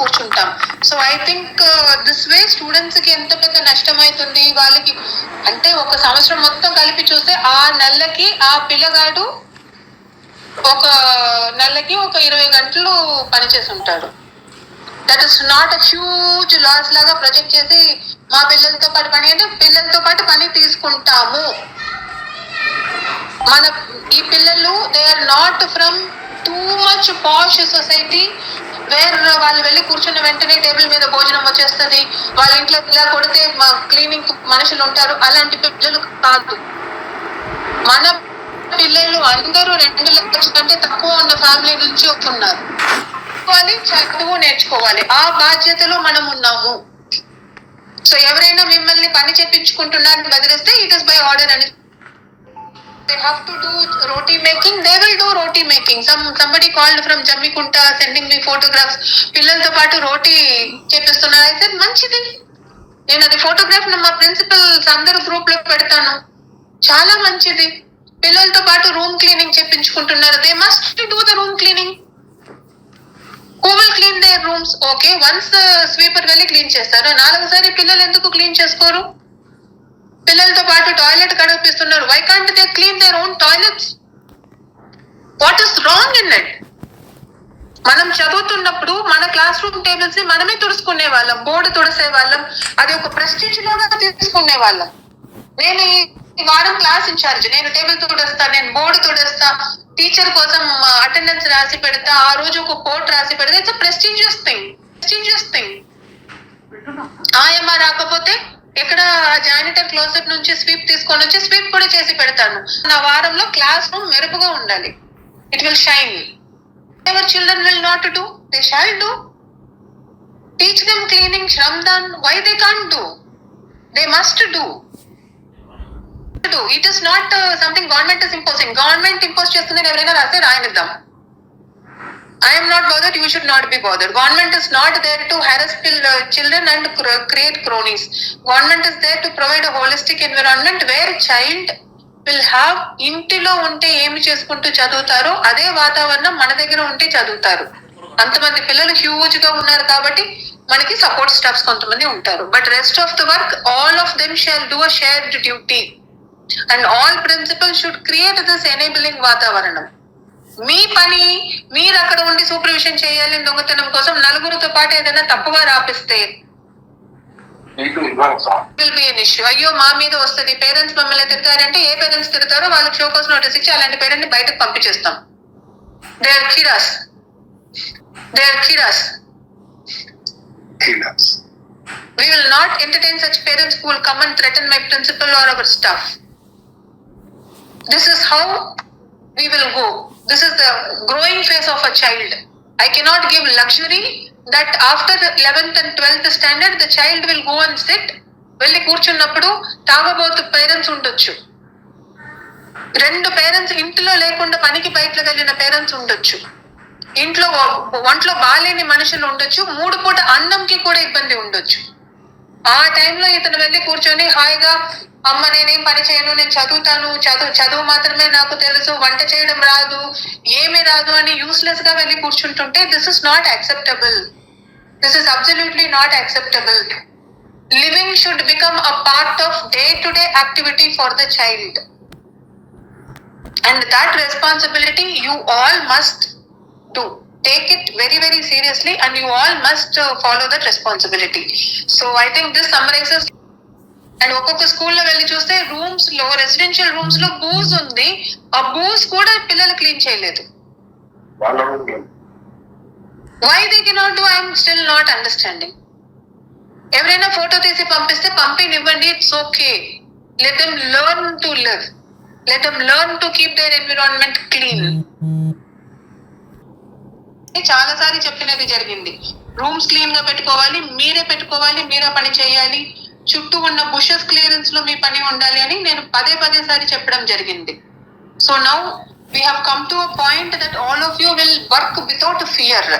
కూర్చుంటాం. So I think this way స్టూడెంట్స్కి ఎంత పెద్ద నష్టం అవుతుంది వాళ్ళకి అంటే ఒక సంవత్సరం మొత్తం కలిపి చూస్తే ఆ నెలకి ఆ పిల్లగాడు ఒక నెలకి ఒక ఇరవై గంటలు పనిచేసి ఉంటాడు that is not a huge loss లాగా ప్రొజెక్ట్ చేసి మా పిల్లలతో పాటు పని అంటే పిల్లలతో పాటు పని తీసుకుంటాము. మన ఈ పిల్లలు they are not from too much posh society where వాళ్ళు వెళ్ళి కూర్చున్న వెంటనే టేబుల్ మీద భోజనం వచ్చేస్తుంది. వాళ్ళ ఇంట్లో ఇలా కొడితే క్లీనింగ్ మనుషులు ఉంటారు. అలాంటి పిల్లలు కాదు. మన పిల్లలు అందరూ రెండు లక్షల కంటే తక్కువ ఉన్న ఫ్యామిలీ నుంచి వస్తున్నారు. నేర్చుకోవాలి చదువు నేర్చుకోవాలి. ఆ బాధ్యతలో మనం ఉన్నాము. సో ఎవరైనా మిమ్మల్ని పని చెప్పించుకుంటున్నారని బదిలిస్తే ఇట్ ఇస్ బై ఆర్డర్ అని they have to do roti making they will do roti making some somebody called from Jammikunta sending me photographs పిల్లలతో పాటు రోటీ చేపిస్తున్నారు. అయితే మంచిది. నేను అది ఫోటోగ్రాఫ్ మా ప్రిన్సిపల్స్ అందరూ గ్రూప్లో పెడతాను. చాలా మంచిది. పిల్లలతో పాటు room cleaning చెప్పించుకుంటున్నారు they must do the room cleaning who will clean their rooms okay once sweeper వెళ్ళి క్లీన్ చేస్తారు. నాలుగోసారి పిల్లలు ఎందుకు క్లీన్ చేసుకోరు? Toilet కడిపిస్తున్నారు why can't they clean their own toilets what is wrong in it మనం చదువుతున్నప్పుడు మన class room టేబుల్స్ని మనమే తుడుచుకునే వాళ్ళం బోర్డు తుడిసే వాళ్ళం అది ఒక ప్రెస్టీజ్ లాగా తీసుకునే వాళ్ళం. నేను ఈ వారం క్లాస్ ఇన్ఛార్జ్ నేను టేబుల్ తుడేస్తా నేను బోర్డు తుడేస్తా టీచర్ కోసం అటెండెన్స్ రాసి పెడతా ఆ రోజు ఒక కోట్ రాసి పెడతా. It's prestigious thing prestigious thing ఆయమ్మ రాకపోతే ఇక్కడ జానిటర్ క్లోజెట్ నుంచి స్వీప్ తీసుకొని వచ్చి స్వీప్ కూడా చేసి పెడతాను. నా వారంలో క్లాస్ రూమ్ మెరుపుగా ఉండాలి. It will shine ever children will not do they shall do teach them cleaning shramdaan why they can do they must do it is not something government is imposing government impose చేస్తుంది ఎవరైనా రాస్తే రాయనిద్దాం. I'm not bothered you should not be bothered government is not there to harass children and create cronies government is there to provide holistic environment where child will have ఇంటిలో ఉంటే ఏమి చేసుకుంటూ చదువుతారో అదే వాతావరణం మన దగ్గర ఉంటే చదువుతారు. అంతమంది పిల్లలు హ్యూజ్గా ఉన్నారు కాబట్టి మనకి సపోర్ట్ స్టాఫ్స్ కొంతమంది ఉంటారు. But rest of the work all of them shall do a shared duty and all principal should create this enabling వాతావరణం. మీ పని మీరు అక్కడ ఉండి సూపర్విజన్ చేయాలి దొంగతనం కోసం నలుగురితో పాటు ఏదైనా తప్పుగా రాపిస్తే అయ్యో మా మీద వస్తుంది. పేరెంట్స్ మమ్మల్ని తిడతారంటే ఏ పేరెంట్స్ తిడతారో వాళ్ళకి షోకోస్ నోటీస్ ఇచ్చి అలాంటి పేరెంట్ని బయటకు పంపించేస్తాం. దే ఆర్ కిరాస్ దే ఆర్ కిరాస్ we will not entertain such parents who will come and threaten my principal or our staff. This is how we will go. This is the growing phase of a child. I cannot give luxury that after 11th and 12th standard, the child will go and sit. వెళ్ళి కూర్చున్నప్పుడు తాగబోతు parents ఉండొచ్చు రెండు parents ఇంట్లో లేకుండా పనికి బయటకు వెళ్ళిన parents ఉండొచ్చు ఇంట్లో ఒంట్లో బాలేని మనుషులు ఉండొచ్చు మూడు పూట అన్నంకి కూడా ఇబ్బంది ఉండొచ్చు ఆ టైంలో ఇతను వెళ్ళి కూర్చొని హాయిగా అమ్మ నేనేం పని చేయను నేను చదువుతాను చదువు చదువు మాత్రమే నాకు తెలుసు వంట చేయడం రాదు ఏమీ రాదు అని యూస్లెస్గా వెళ్ళి కూర్చుంటుంటే this is not acceptable this is absolutely not acceptable living should become a part of day to day activity for the child and that responsibility you all must do take it very very seriously and you all must uh, follow that responsibility. So i think this summarizes. And ఒక్కొక్క స్కూల్లో వెళ్ళి చూస్తే రూమ్స్లో residential రూమ్స్లో booze ఉంది. ఆ booze కూడా పిల్లలు clean చేయలేదు. Why they cannot do I'm still not understanding ఎవరైనా ఫోటో తీసి పంపిస్తే పంపినివ్వండి it's okay let them learn to live let them learn to keep their environment clean చాలా సారి చెప్పినది జరిగింది. రూమ్స్ క్లీన్గా పెట్టుకోవాలి మీరే పెట్టుకోవాలి మీరే పని చేయాలి. చుట్టూ ఉన్న బుషెస్ క్లియరెన్స్లో మీ పని ఉండాలి అని నేను పదే పదే సారి చెప్పడం జరిగింది. So now we have come to a point that all of you will work without fear